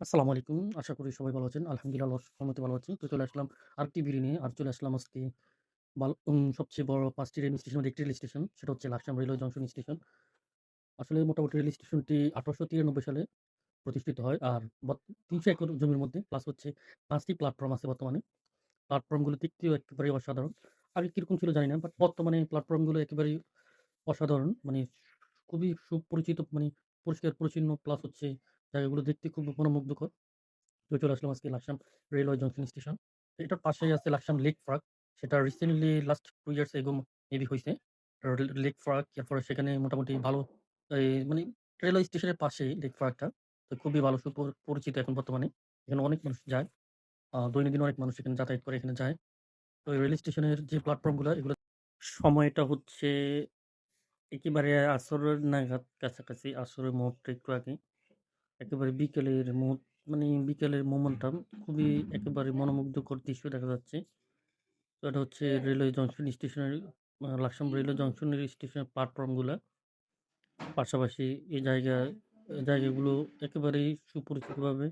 আসসালামু আলাইকুম। আশা করি সবাই ভালো আছেন। আলহামদুলিল্লাহ রহমতে ভালো আছি। তো চলে আসলাম আরেকটি ভিডিও নিয়ে। আর চলে আসলাম আজকে সবচেয়ে বড় পাঁচটি রেল স্টেশন একটি রেল স্টেশন। সেটা হচ্ছে লাকসাম রেলওয়ে জংশন স্টেশন। আসলে মোটামুটি রেল স্টেশনটি ১৮৯৩ সালে প্রতিষ্ঠিত হয়। আর ৩০০ একর জমির মধ্যে, প্লাস হচ্ছে পাঁচটি প্ল্যাটফর্ম আছে বর্তমানে। প্ল্যাটফর্মগুলো দেখতেও একেবারেই অসাধারণ। আগে কীরকম ছিল জানি না। বাট বর্তমানে প্ল্যাটফর্মগুলো একেবারেই অসাধারণ। মানে খুবই সুপরিচিত মানে পরিষ্কার পরিচ্ছন্ন প্লাস হচ্ছে জায়গাগুলো দেখতে খুব মনোমুগ্ধকর। তো চলে আসলাম আজকে লাকসাম রেলওয়ে জংশন স্টেশন। এটার পাশেই আছে লাকসাম লেক পার্ক। সেটা recently last two years ago maybe. Rail, lake park এরপরে সেখানে মোটামুটি ভালো মানে রেলওয়ে স্টেশনের পাশেই লেক পার্কটা। তো খুবই ভালো, সুপর, পরিচিত এখন বর্তমানে। এখানে অনেক মানুষ যায়। দৈনন্দিন অনেক মানুষ এখানে যাতায়াত করে, এখানে যায়। তো রেল স্টেশনের যে প্ল্যাটফর্মগুলা এগুলো সময়টা হচ্ছে একেবারে আসরের নাগাদ, কাছাকাছি আসরের মুহূর্তে একটু আগে। একেবারে বিকেলের মুহূর্ত মানে বিকেলের মোমেন্টাম খুবই একেবারে মনোমুগ্ধকর দৃশ্য দেখা যাচ্ছে। তো এটা হচ্ছে রেলওয়ে জংশন স্টেশনের লাকসাম রেলওয়ে জংশনের স্টেশনের প্ল্যাটফর্মগুলো পাশাপাশি এই জায়গা, জায়গাগুলো একেবারেই সুপরিচিতভাবে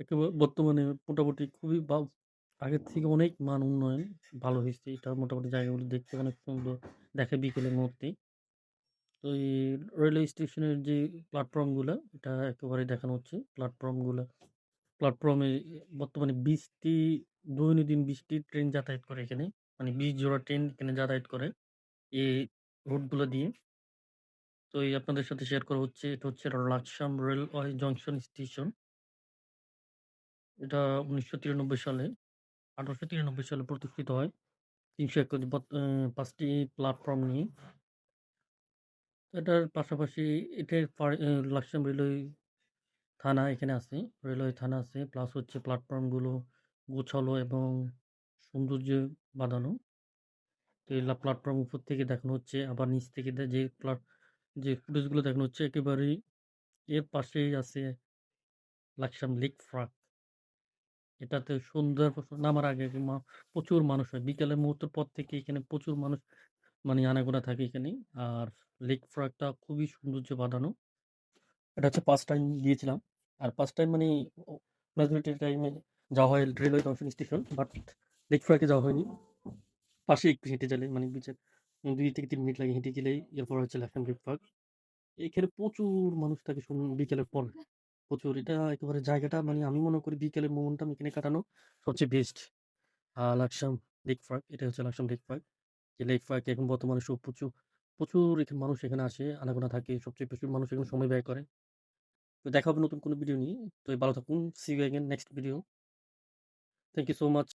একেবারে বর্তমানে মোটামুটি খুবই বা, আগের থেকে অনেক মান উন্নয়ন ভালো হয়েছে এটা মোটামুটি জায়গাগুলো দেখতে অনেক সুন্দর, দেখে বিকেলের মুহূর্তেই। তো এই রেলওয়ে স্টেশনের যে প্ল্যাটফর্মগুলা এটা একেবারে দেখানো হচ্ছে। প্ল্যাটফর্মগুলা প্ল্যাটফর্মে বর্তমানে বিশটি দৈনন্দিন বিশটি ট্রেন যাতায়াত করে এখানে। মানে ২০ জোড়া ট্রেন এখানে যাতায়াত করে এই রুটগুলো দিয়ে। তো এই আপনাদের সাথে শেয়ার করা হচ্ছে। এটা হচ্ছে লাকসাম রেলওয়ে জংশন স্টেশন। এটা ১৯৯৩ সালে ১৮৯৩ সালে প্রতিষ্ঠিত হয়। ৩০০ একর পাঁচটি অ্যা ৫ টি প্ল্যাটফর্ম নিয়ে। এটার পাশাপাশি এটার লাকসাম রেলওয়ে থানা এখানে আছে। রেলওয়ে থানা আছে। প্লাস হচ্ছে প্ল্যাটফর্মগুলো গোছালো এবং সৌন্দর্যে বাঁধানো। তো প্ল্যাটফর্ম উপর থেকে দেখানো হচ্ছে। আবার নিচ থেকে যে প্লাট যে ফুটেজগুলো দেখানো হচ্ছে, একেবারেই এর পাশেই আছে লাকসাম লেক ফ্রাক এটাতে পর, নামার আগে প্রচুর মানুষ হয়। বিকেলের মুহূর্তের পর থেকে এখানে প্রচুর মানুষ মানে আনাগোনা থাকে এখানে। আর লেক পার্কটা খুবই সৌন্দর্য বাঁধানো। এটা হচ্ছে 1st টাইম গিয়েছিলাম। আর 1st টাইম মানে মেজরিটি টাইমে যাওয়া হয় railway junction station. But lake পার্কে যাওয়া হয়নি। পাশেই একটু হেঁটে গেলে মানে বিচের দুই থেকে তিন মিনিট লাগে হেঁটে গেলেই, এরপর হচ্ছে লাকসাম লেক পার্ক। এখানে প্রচুর মানুষ থাকে বিকেলের পর। প্রচুর এটা একেবারে জায়গাটা মানে আমি মনে করি বিকেলের মোমেন্টাম এখানে কাটানো সবচেয়ে বেস্ট। Laksam lake park. এটা হচ্ছে লাকসাম লেক পার্ক। যে লেক পার্কে এখন বর্তমানে সব প্রচুর প্রচুর এখানে মানুষ এখানে আসে, আনাগোনা থাকে। সবচেয়ে প্রচুর মানুষ এখানে সময় ব্যয় করে। তো দেখা হবে নতুন কোনো ভিডিও নিয়ে। তো ভালো থাকুন। See you next video. Thank you so much.